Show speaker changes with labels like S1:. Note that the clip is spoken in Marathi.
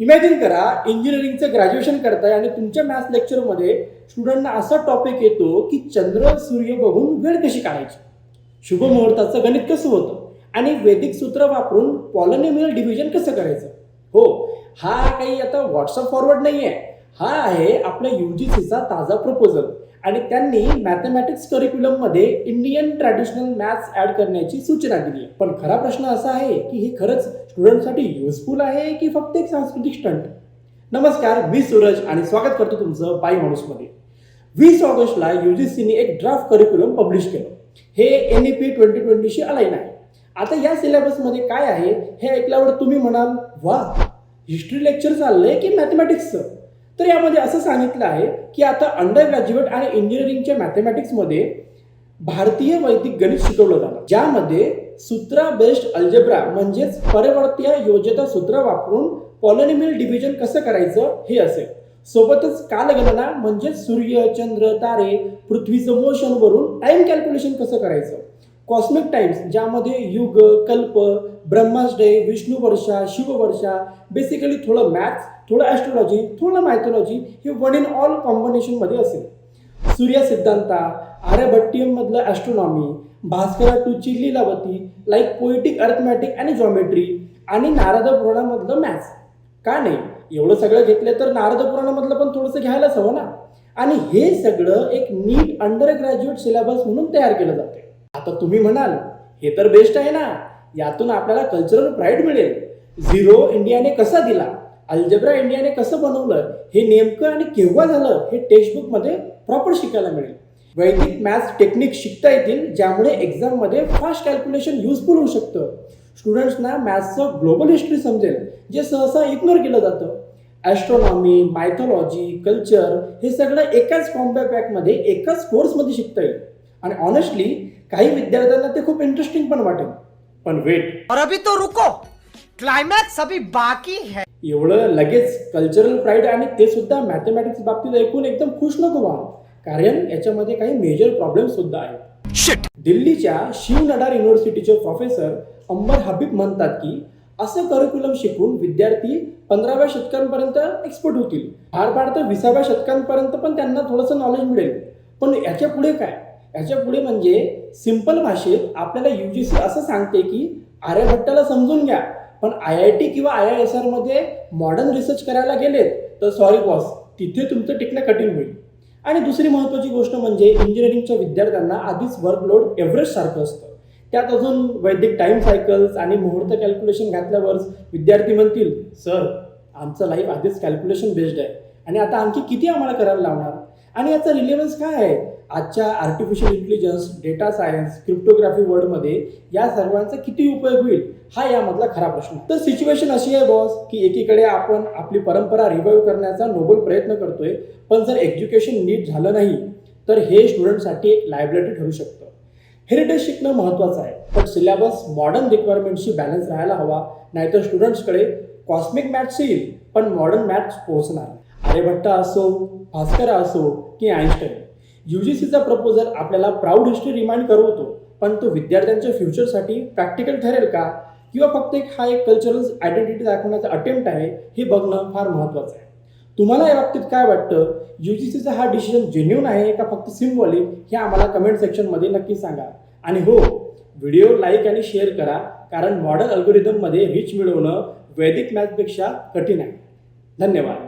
S1: इमॅजिन करा इंजिनिअरिंगचं ग्रॅज्युएशन करताय आणि तुमच्या मॅथ्स लेक्चरमध्ये स्टुडंटना असा टॉपिक येतो की चंद्र सूर्य बघून वेळ कशी काढायची? शुभमुहूर्ताचं गणित कसं होतं? आणि वैदिक सूत्र वापरून पॉलिनोमियल डिव्हिजन कसं करायचं? हो हा काही आता व्हॉट्सअप फॉरवर्ड नाही आहे हा आहे आपल्या यू जी सीचा ताजा प्रपोजल आणि त्यांनी मॅथमॅटिक्स करिक्युलममध्ये इंडियन ट्रॅडिशनल मॅथ्स ॲड करण्याची सूचना दिली. पण खरा प्रश्न असा आहे की हे खरंच स्टुडंटसाठी युजफुल आहे की फक्त एक सांस्कृतिक स्टंट नमस्कार मी सूरज आणि स्वागत करतो तुमचं बाय माणूसमध्ये. वीस ऑगस्टला यू जी सीने एक ड्राफ्ट करिक्युलम पब्लिश केलं. हे एन ई पी ट्वेंटी ट्वेंटीशी अलाईन आहे. आता या सिलेबसमध्ये काय आहे हे ऐकल्यावर तुम्ही म्हणाल वा हिस्ट्री लेक्चर चाललंय की मॅथमॅटिक्सचं तर यामध्ये असं सांगितलं आहे की आता अंडर ग्रॅज्युएट आणि इंजिनिअरिंगच्या मॅथमॅटिक्समध्ये भारतीय वैदिक गणित शिकवलं जातं. ज्यामध्ये सूत्रा बेस्ड अल्जेब्रा म्हणजेच परिवर्तीय योजता सूत्र वापरून पॉलिनोमियल डिव्हिजन कसं करायचं हे असेल. सोबतच कालगणना म्हणजे सूर्य चंद्र तारे पृथ्वीचं मोशन वरून टाइम कॅल्क्युलेशन कसं करायचं? कॉस्मिक टाइम्स ज्यामध्ये युग कल्प ब्रह्मास डे विष्णू वर्षा शिववर्षा बेसिकली थोडं मॅथ्स थोडं ॲस्ट्रोलॉजी थोडं मायथोलॉजी हे वन इन ऑल कॉम्बिनेशनमध्ये असेल. सूर्य सिद्धांता आर्यभट्टियममधलं ॲस्ट्रॉनॉमी भास्करा टूची लीलावती लाईक पोएटिक अर्थमॅटिक आणि जॉमेट्री आणि नारद पुराणामधलं मॅथ्स का नाही? एवढं सगळं घेतलं तर नारद पुराणामधलं पण थोडंसं घ्यायलाच हवं ना. आणि हे सगळं एक नीट अंडर ग्रॅज्युएट सिलेबस म्हणून तयार केलं जाते आता तुम्ही म्हणाल हे तर बेस्ट आहे ना. यातून आपल्याला कल्चरल प्राईड मिळेल. झिरो इंडियाने कसा दिला? अल्जेब्रा इंडियाने कसं बनवलं हे नेमकं आणि केव्हा झालं हे टेक्स्टबुकमध्ये प्रॉपर शिकायला मिळेल. वैदिक मॅथ्स टेक्निक शिकता येतील ज्यामुळे एक्झाममध्ये फास्ट कॅल्क्युलेशन युजफुल होऊ शकतं. स्टुडंट्सना मॅथ्सचं ग्लोबल हिस्ट्री समजेल जे सहसा इग्नोर केलं जातं. ॲस्ट्रॉनॉमी मायथॉलॉजी कल्चर हे सगळं एकाच कॉम्बॅ पॅकमध्ये एकाच कोर्समध्ये शिकता येईल. आणि ऑनेस्टली काही विद्यार्थ्यांना ते खूप इंटरेस्टिंग पण वाटेल. पण वेट
S2: और अभी तो रुको. क्लायमॅक्स अभी बाकी है.
S1: एवढं लगेच कल्चरल प्राईड आणि ते सुद्धा मॅथमॅटिक्स बाबतीत ऐकून एकदम खुश नको व्हा. कारण याच्यामध्ये काही मेजर प्रॉब्लेम सुद्धा आहेत. दिल्लीच्या शिव नडार युनिव्हर्सिटीचे प्रोफेसर अंबर हबीब म्हणतात की असं करिक्युलम शिकून विद्यार्थी पंधराव्या शतकांपर्यंत एक्सपर्ट होतील. फार फार तर विसाव्या शतकांपर्यंत पण त्यांना थोडंसं नॉलेज मिळेल. पण याच्यापुढे काय? याच्यापुढे म्हणजे सिंपल भाषेत आपल्याला यू जी सी असं सांगते की आर्यभट्टाला समजून घ्या. पण आय आय टी किंवा आय आय एस आरमध्ये मॉडर्न रिसर्च करायला गेलेत तर सॉरी बॉस तिथे तुमचं टिकणं कठीण होईल. आणि दुसरी महत्त्वाची गोष्ट म्हणजे इंजिनिअरिंगच्या विद्यार्थ्यांना आधीच वर्कलोड एव्हरेस्ट सारखं असतं. त्यात अजून वैदिक टाईम सायकल्स आणि मुहूर्त कॅल्क्युलेशन घातल्यावर विद्यार्थी म्हणतील सर आमचं लाईफ आधीच कॅल्क्युलेशन बेस्ड आहे. आणि आता आणखी किती आम्हाला करायला लावणार? आणि याचा रिलेव्हन्स काय आहे? आजच्या artificial intelligence data science cryptography वर्ल्डमध्ये या सर्वांचा किती उपयोग होईल हा यामधला खरा प्रश्न तर सिच्युएशन अशी आहे बॉस की एकीकडे आपण आपली परंपरा रिवाईव्ह करण्याचा नोबल प्रयत्न करतोय पण जर एज्युकेशन नीट झालं नाही तर हे स्टुडंटसाठी एक लायबिलिटी ठरू शकतं. हेरिटेज शिकणं महत्त्वाचं आहे पण सिलेबस मॉडर्न रिक्वायरमेंटशी बॅलन्स राहायला हवा नाहीतर स्टुडंट्सकडे कॉस्मिक मॅथ्स येईल पण मॉडर्न मॅथ्स पोहोचणार आर्यभट्टा असो भास्करा असो की आईन्स्टाईन यू जी सीचा प्रपोजल आपल्याला प्राऊड हिस्ट्री रिमाइंड करवतो. पण तो विद्यार्थ्यांच्या फ्युचरसाठी प्रॅक्टिकल ठरेल का? किंवा फक्त एक हा एक कल्चरल आयडेंटिटी दाखवण्याचा अटेम्प्ट आहे हे बघणं फार महत्त्वाचं आहे. तुम्हाला या बाबतीत काय वाटतं? यू जी सीचा हा डिसिजन जेन्युन आहे का फक्त सिम्बॉलिक हे आम्हाला कमेंट सेक्शनमध्ये नक्की सांगा. आणि हो व्हिडिओ लाईक आणि शेअर करा कारण मॉडर्न अल्गोरिदममध्ये रिच मिळवणं वैदिक मॅथपेक्षा कठीण आहे. धन्यवाद.